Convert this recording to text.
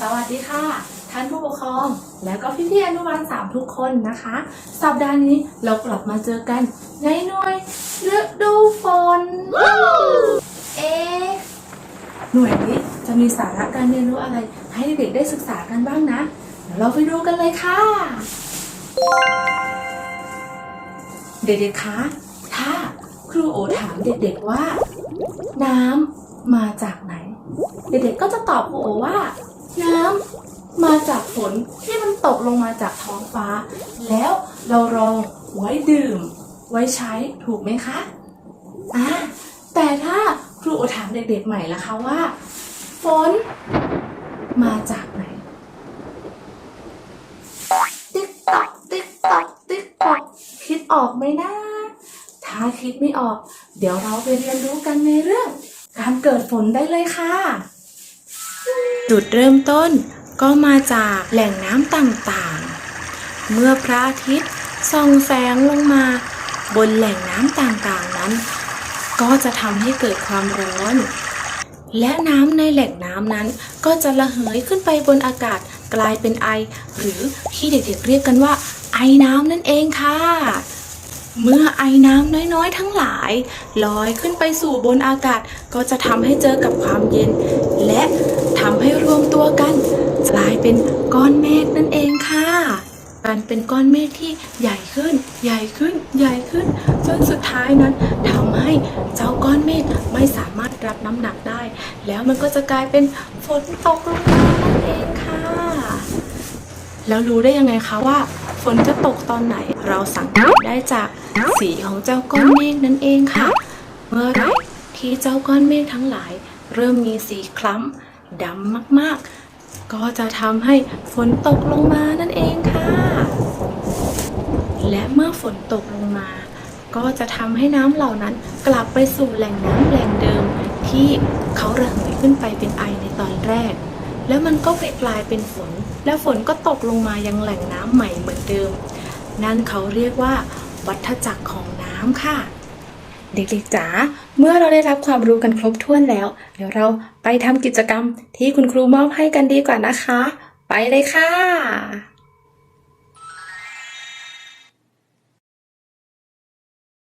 สวัสดีค่ะ ท่านผู้ปกครอง แล้วก็พี่พี่ๆอนุบาลสามทุกคนนะคะ สัปดาห์นี้เรากลับมาเจอกัน ในหน่วยฤดูฝนเอ๊ะหน่วยนี้จะมีสาระการเรียนรู้อะไร ให้เด็กๆได้ศึกษากันบ้างนะ เดี๋ยวเราไปดูกันเลยค่ะ เด็กๆคะถ้าครูโอถามเด็กๆว่า น้ำมาจากไหน เด็กๆก็จะตอบครูโอว่า น้ำมาจากฝนที่มันตกลงมาจากท้องฟ้า แล้วเรารองไว้ดื่ม ไว้ใช้ถูกไหมคะอ่าแต่ถ้าครูอถามเด็กๆใหม่ละคะว่า ฝน มาจากไหน ติ๊กตอกติ๊กตอกติ๊กตอกคิดออกไหมนะ ถ้าคิดไม่ออก เดี๋ยวเราไปเรียนรู้กันในเรื่อง การเกิดฝนได้เลยค่ะ จุดเริ่มต้นก็มาจากแหล่งน้ำต่างๆ เมื่อพระอาทิตย์ส่องแสงลงมา บนแหล่งน้ำต่างๆนั้น ก็จะทำให้เกิดความร้อน และน้ำในแหล่งน้ำนั้นก็จะระเหยขึ้นไปบนอากาศกลายเป็นไอ หรือที่เด็กๆเรียกกันว่า ไอน้ำนั่นเองค่ะ เมื่อไอน้ำน้อยๆ ทั้งหลายลอยขึ้นไปสู่บนอากาศก็จะทำให้เจอกับความเย็น และทำให้รวม ตัวกันกลายเป็นก้อนเมฆนั่นเองค่ะการเป็นก้อนเมฆที่ใหญ่ขึ้น ใหญ่ขึ้น ใหญ่ขึ้น จนสุดท้ายนั้นทำให้เจ้าก้อนเมฆไม่สามารถรับน้ำหนักได้ แล้วมันก็จะกลายเป็นฝนตกลงมานั่นเองค่ะ แล้วรู้ได้ยังไงคะว่า ฝนจะตกตอนไหน เราสังเกตได้จากสีของเจ้าก้อนเมฆนั่นเองค่ะ เมื่อไรที่เจ้าก้อนเมฆทั้งหลาย เริ่มมีสีคล้ำ ดำมากๆ ก็จะทำให้ฝนตกลงมานั่นเองค่ะ และเมื่อฝนตกลงมา ก็จะทำให้น้ำเหล่านั้นกลับไปสู่แหล่งน้ำแหล่งเดิม ที่เขาระเหยขึ้นไปเป็นไอในตอนแรก แล้วมันก็ไปกลายเป็นฝน แล้วฝนก็ตกลงมายังแหล่งน้ำใหม่เหมือนเดิม นั่นเขาเรียกว่า วัฏจักรของน้ำค่ะ เด็กๆจ๋า เมื่อเราได้รับความรู้กันครบถ้วนแล้ว เดี๋ยวเราไปทำกิจกรรมที่คุณครูมอบให้กันดีกว่านะคะ ไปเลยค่ะ